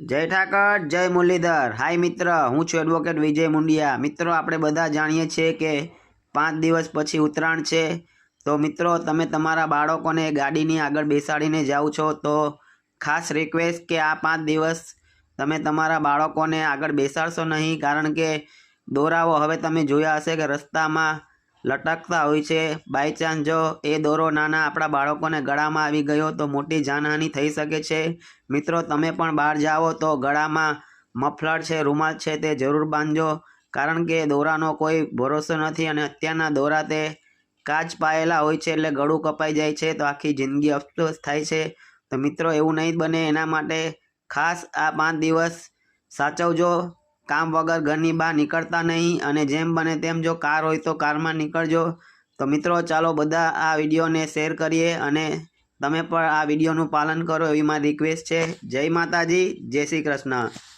જય ઠાકર, જય મુરલીધર. હાય મિત્ર, હું છું એડવોકેટ વિજય મુંડિયા. મિત્રો, આપણે બધા જાણીએ છીએ કે પાંચ દિવસ પછી ઉત્તરાયણ છે. તો મિત્રો, તમે તમારા બાળકોને ગાડીની આગળ બેસાડીને જાઓ છો, તો ખાસ રિક્વેસ્ટ કે આ પાંચ દિવસ તમે તમારા બાળકોને આગળ બેસાડશો નહીં, કારણ કે દોરાઓ હવે તમે જોયા હશે કે રસ્તામાં લટકતા હોય છે. બાય ચાન્સ જો એ દોરો નાના આપણા બાળકોને ગળામાં આવી ગયો તો મોટી જાનહાનિ થઈ શકે છે. મિત્રો, તમે પણ બહાર જાઓ તો ગળામાં મફલર છે, રૂમાલ છે તે જરૂર બાંધજો. કારણ કે દોરાનો કોઈ ભરોસો નથી અને અત્યારના દોરા તે કાચ પાયેલા હોય છે એટલે ગળું કપાઈ જાય છે તો આખી જિંદગી અફસોસ થાય છે. તો મિત્રો, એવું નહીં બને. એના માટે ખાસ આ પાંચ દિવસ સાચવજો. કામ વગર ઘરની બહાર નીકળતા નહીં અને જેમ બને તેમ જો કાર હોય તો કારમાં નીકળજો. તો મિત્રો, ચાલો બધા આ વિડીયોને શેર કરીએ અને તમે પણ આ વિડીયોનું પાલન કરો એવી મારી રિક્વેસ્ટ છે. જય માતાજી, જય શ્રી કૃષ્ણ.